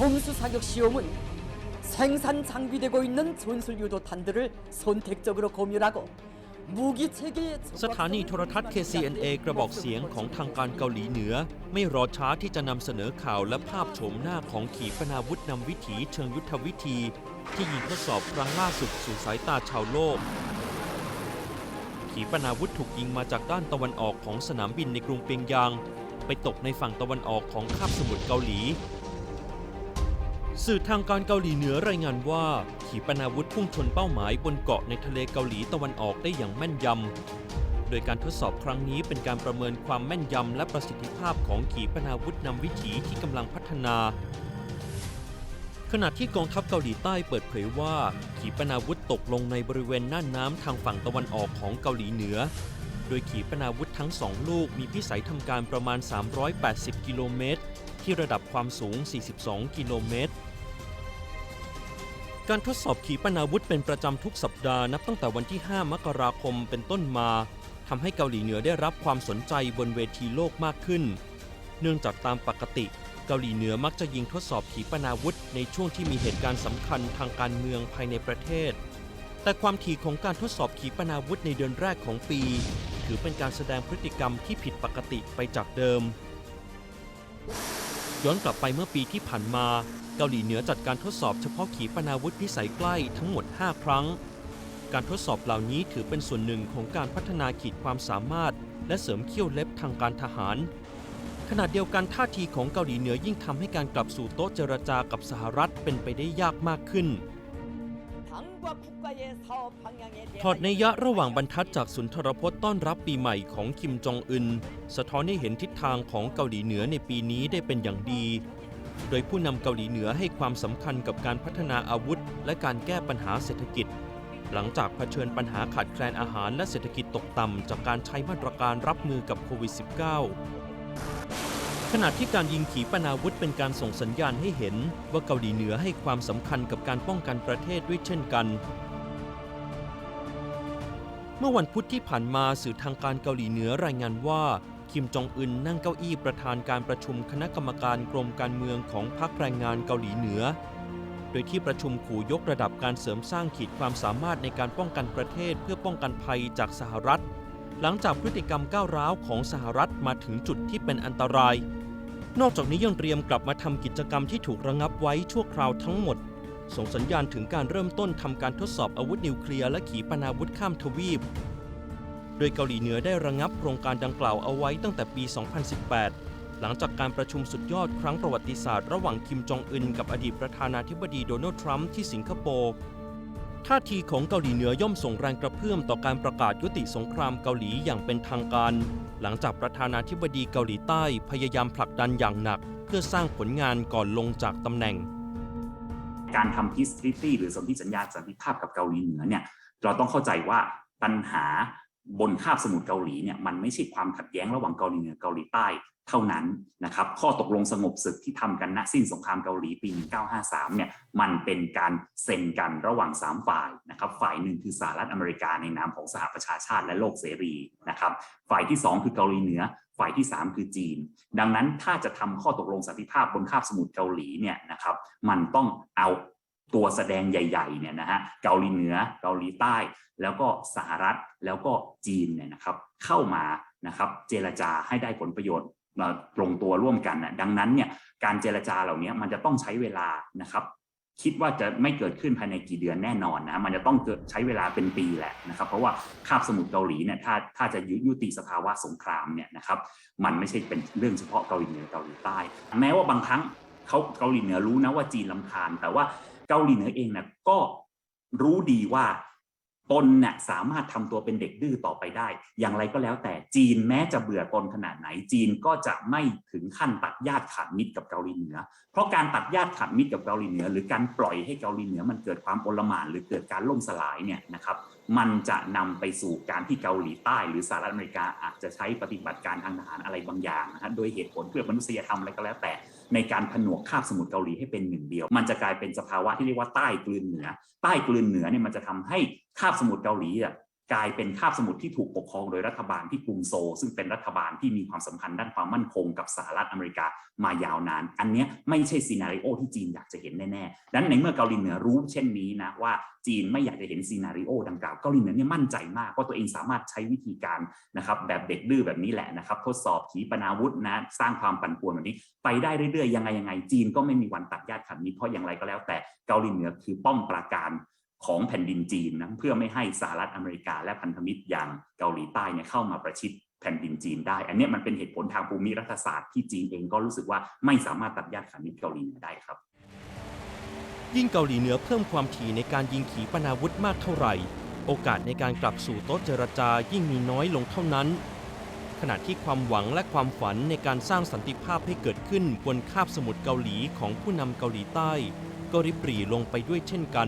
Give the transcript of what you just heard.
정수 사격 시험은 생산 장비되고 있는 전술 유도탄들을 선택적으로 검열하고 무기 체계의 สถานีโทรทัศน์ KCNA กระบอกเสียงของทางการเกาหลีเหนือ ไม่รอช้าที่จะนำเสนอข่าวและภาพโฉมหน้าของขีปนาวุธนำวิถีเชิงยุทธวิธี ที่ยิงทดสอบครั้งล่าสุดสู่สายตาชาวโลก ขีปนาวุธถูกยิงมาจากด้านตะวันออกของสนามบินในกรุงเปียงยาง ไปตกในฝั่งตะวันออกของคาบสมุทรเกาหลี สื่อทางการเกาหลีเหนือรายงานว่า ขีปนาวุธพุ่งชนเป้าหมายบนเกาะในทะเลเกาหลีตะวันออกได้อย่างแม่นยำ โดยการทดสอบครั้งนี้เป็นการประเมินความแม่นยำและประสิทธิภาพของขีปนาวุธนำวิถีที่กำลังพัฒนา ขณะที่กองทัพเกาหลีใต้เปิดเผยว่า ขีปนาวุธตกลงในบริเวณน่านน้ำทางฝั่งตะวันออกของเกาหลีเหนือ โดยขีปนาวุธทั้งสองลูกมีพิสัยทำการประมาณ 380 กิโลเมตรที่ระดับความสูง 42 กิโลเมตร การทดสอบขีปนาวุธเป็นประจำทุกสัปดาห์นับตั้งแต่วันที่ 5 มกราคมเป็นต้นมาทำให้เกาหลีเหนือได้รับความสนใจบนเวทีโลกมากขึ้น เนื่องจากตามปกติ เกาหลีเหนือมักจะยิงทดสอบขีปนาวุธ ในช่วงที่มีเหตุการณ์สำคัญทางการเมืองภายในประเทศ แต่ความถี่ของการทดสอบขีปนาวุธในเดือนแรกของปี ถือเป็นการแสดงพฤติกรรมที่ผิดปกติไปจากเดิม ย้อนกลับไปเมื่อปีที่ผ่านมา เกาหลีเหนือจัดการทดสอบเฉพาะขีปนาวุธพิสัยใกล้ทั้งหมด 5 ครั้ง การทดสอบเหล่านี้ถือเป็นส่วนหนึ่งของการพัฒนาขีดความสามารถ และเสริมเขี้ยวเล็บทางการทหาร ขณะเดียวกันท่าทีของเกาหลีเหนือยิ่งทำให้การกลับสู่โต๊ะเจรจากับสหรัฐเป็นไปได้ยากมากขึ้น ถอดในยะระหว่างบรรทัดจากสุนทรพจน์ต้อนรับปีใหม่ของคิมจองอึน สะท้อนให้เห็นทิศทางของเกาหลีเหนือในปีนี้ได้เป็นอย่างดี โดยผู้นำเกาหลีเหนือให้ความสำคัญกับการพัฒนาอาวุธ และการแก้ปัญหาเศรษฐกิจ หลังจากเผชิญปัญหาขาดแคลนอาหารและเศรษฐกิจตกต่ำจากการใช้มาตรการรับมือกับโควิด -19 ขณะที่การยิงขีปนาวุธเป็นการส่งสัญญาณให้เห็นว่าเกาหลีเหนือให้ความสำคัญกับการป้องกันประเทศด้วยเช่นกัน เมื่อวันพุธที่ผ่านมาสื่อทางการเกาหลีเหนือรายงานว่า คิมจองอึนนั่งเก้าอี้ประธานการประชุมคณะกรรมการกรมการเมืองของพรรคแรงงานเกาหลีเหนือ โดยที่ประชุมขู่ยกระดับการเสริมสร้างขีดความสามารถในการป้องกันประเทศเพื่อป้องกันภัยจากสหรัฐ หลังจากพฤติกรรมก้าวร้าวของสหรัฐมาถึงจุดที่เป็นอันตราย นอกจากนี้ยังเตรียมกลับมาทำกิจกรรมที่ถูกระงับไว้ชั่วคราวทั้งหมด ส่งสัญญาณถึงการเริ่มต้นทำการทดสอบอาวุธนิวเคลียร์และขีปนาวุธข้ามทวีป โดยเกาหลีเหนือได้ระงับโครงการดังกล่าวเอาไว้ตั้งแต่ปี 2018 หลังจากการประชุมสุดยอดครั้งประวัติศาสตร์ระหว่างคิมจองอึนกับอดีตประธานาธิบดีโดนัลด์ทรัมป์ที่สิงคโปร์ท่าทีของเกาหลีเหนือย่อมส่งแรงกระเพื่อมต่อการประกาศยุติสงครามเกาหลีอย่างเป็นทางการ หลังจากประธานาธิบดีเกาหลีใต้พยายามผลักดันอย่างหนัก เพื่อสร้างผลงานก่อนลงจากตำแหน่ง การทำ peace treaty หรือสนธิสัญญาสันติภาพกับเกาหลีเหนือเนี่ยเราต้องเข้าใจว่าปัญหาบนคาบสมุทรเกาหลีเนี่ยมันไม่ใช่ความขัดแย้งระหว่างเกาหลีเหนือเกาหลีใต้เท่านั้นนะครับ ข้อตกลงสงบศึกที่ทำกันณสิ้นสงครามเกาหลีปี 1953 เนี่ยมันเป็นการเซ็นกันระหว่าง 3 ฝ่ายนะครับฝ่ายหนึ่งคือสหรัฐอเมริกาในนามของสหประชาชาติและโลกเสรีนะครับฝ่ายที่ 2 คือเกาหลีเหนือ ฝ่ายที่ 3 คือจีน ดังนั้นถ้าจะทำข้อตกลงสันติภาพบนคาบสมุทรเกาหลีเนี่ยนะครับมันต้องเอาตัวแสดงใหญ่ๆเนี่ยนะฮะเกาหลีเหนือเกาหลีใต้ แล้วก็สหรัฐแล้วก็จีนเนี่ยนะครับเข้ามานะครับเจรจาให้ได้ผลประโยชน์ตรงตัวร่วมกันนะดังนั้นเนี่ยการเจรจาเหล่านี้มันจะต้องใช้เวลานะครับ คิดว่าจะไม่เกิดขึ้นภายในกี่เดือนแน่นอนนะมันจะต้องเกิดใช้เวลาเป็นปีแหละนะครับ เพราะว่าคาบสมุทรเกาหลีเนี่ยถ้าถ้าจะยุยุติสภาวะสงครามเนี่ยนะครับมันไม่ใช่เป็นเรื่องเฉพาะเกาหลีเหนือเกาหลีใต้ แม้ว่าบางครั้งเขาเกาหลีเหนือรู้นะว่าจีนลำคาญแต่ว่าเกาหลีเหนือเองเนี่ยก็รู้ดีว่า ตนเนี่ยสามารถทำตัวเป็นเด็กดื้อต่อไปได้ อย่างไรก็แล้วแต่จีนแม้จะเบื่อตนขนาดไหนจีนก็จะไม่ถึงขั้นตัดญาติขาดมิตรกับเกาหลีเหนือ เพราะการตัดญาติขาดมิตรกับเกาหลีเหนือ หรือการปล่อยให้เกาหลีเหนือมันเกิดความโอลหม่านหรือเกิดการล่มสลายเนี่ยนะครับ มันจะนำไปสู่การที่เกาหลีใต้หรือสหรัฐอเมริกาอาจจะใช้ปฏิบัติการทางทหารอะไรบางอย่างนะฮะโดยเหตุผลเพื่อมนุษยธรรมอะไรก็แล้ว แต่ในการผนวกคาบสมุทรเกาหลีให้เป็นหนึ่งเดียว มันจะกลายเป็นสภาวะที่เรียกว่าใต้กลืนเหนือ ใต้กลืนเหนือเนี่ยมันจะทำให้คาบสมุทรเกาหลีอะ กลายเป็นคาบสมุทรที่ถูกปกครองโดยรัฐบาลที่กรุงโซลซึ่งเป็นรัฐบาลที่มีความสัมพันธ์ด้านความมั่นคงกับสหรัฐอเมริกามายาวนาน อันนี้ไม่ใช่ซีนารีโอที่จีนอยากจะเห็นแน่ๆดังนั้นในเมื่อเกาหลีเหนือรู้เช่นนี้นะว่าจีนไม่อยากจะเห็นซีนารีโอดังกล่าวเกาหลีเหนือเนี่ยมั่นใจมากว่าตัวเองสามารถใช้วิธีการนะครับแบบเด็กดื้อแบบนี้แหละนะครับทดสอบขีปนาวุธนะสร้างความปั่นป่วนแบบนี้ ไปได้เรื่อยๆยังไงยังไงจีนก็ไม่มีวันตัดญาติขันนี้เพราะอย่างไรก็แล้วแต่เกาหลีเหนือคือป้อมปราการ ของแผ่นดินจีนนะเพื่อไม่ให้สหรัฐอเมริกาและพันธมิตรอย่างเกาหลีใต้เนี่ยเข้ามาประชิดแผ่นดินจีนได้ อันนี้มันเป็นเหตุผลทางภูมิรัฐศาสตร์ที่จีนเองก็รู้สึกว่าไม่สามารถตัดญาติขันนี้เกาหลีเหนือได้ครับ ยิ่งเกาหลีเหนือเพิ่มความถี่ในการยิงขีปนาวุธมากเท่าไหร่ โอกาสในการกลับสู่โต๊ะเจรจายิ่งมีน้อยลงเท่านั้น ขณะที่ความหวังและความฝันในการสร้างสันติภาพให้เกิดขึ้นบนคาบสมุทรเกาหลีของผู้นำเกาหลีใต้ ก็ริบหรี่ลงไปด้วยเช่นกัน